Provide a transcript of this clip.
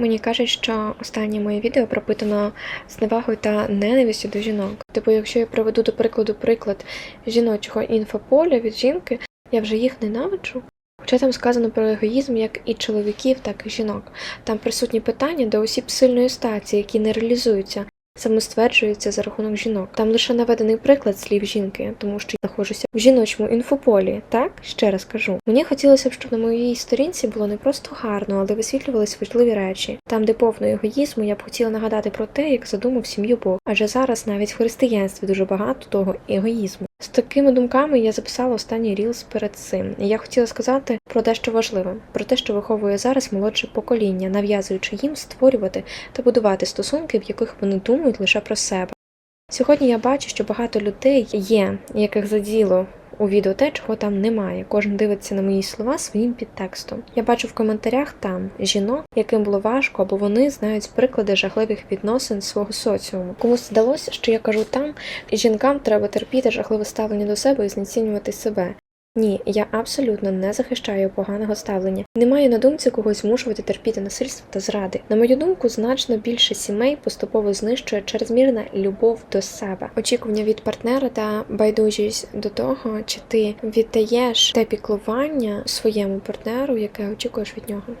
Мені кажуть, що останнє моє відео пропитано зневагою та ненавистю до жінок. Типу, якщо я приведу до прикладу приклад жіночого інфополя від жінки, я вже їх ненавиджу. Хоча там сказано про егоїзм як і чоловіків, так і жінок. Там присутні питання до осіб сильної стації, які не реалізуються, самостверджуються за рахунок жінок. Там лише наведений приклад слів жінки, тому що я знаходжуся в жіночому інфополі. Так ще раз кажу. Мені хотілося б, щоб на моїй сторінці було не просто гарно, але висвітлювались важливі речі. Там, де повно егоїзму, я б хотіла нагадати про те, як задумав сім'ю Бог. Адже зараз навіть в християнстві дуже багато того егоїзму. З такими думками я записала останній рілс перед цим. І я хотіла сказати про дещо важливе, про те, що виховує зараз молодше покоління, нав'язуючи їм створювати та будувати стосунки, в яких вони думають лише про себе. Сьогодні я бачу, що багато людей є, яких заділо у відео те, чого там немає. Кожен дивиться на мої слова своїм підтекстом. Я бачу в коментарях там жінок, яким було важко, або вони знають приклади жахливих відносин свого соціуму. Комусь здалося, що я кажу там, жінкам треба терпіти жахливе ставлення до себе і знецінювати себе. Ні, я абсолютно не захищаю поганого ставлення. Не маю на думці когось змушувати терпіти насильство та зради. На мою думку, значно більше сімей поступово знищує чрезмірна любов до себе, очікування від партнера та байдужість до того, чи ти віддаєш те піклування своєму партнеру, яке очікуєш від нього.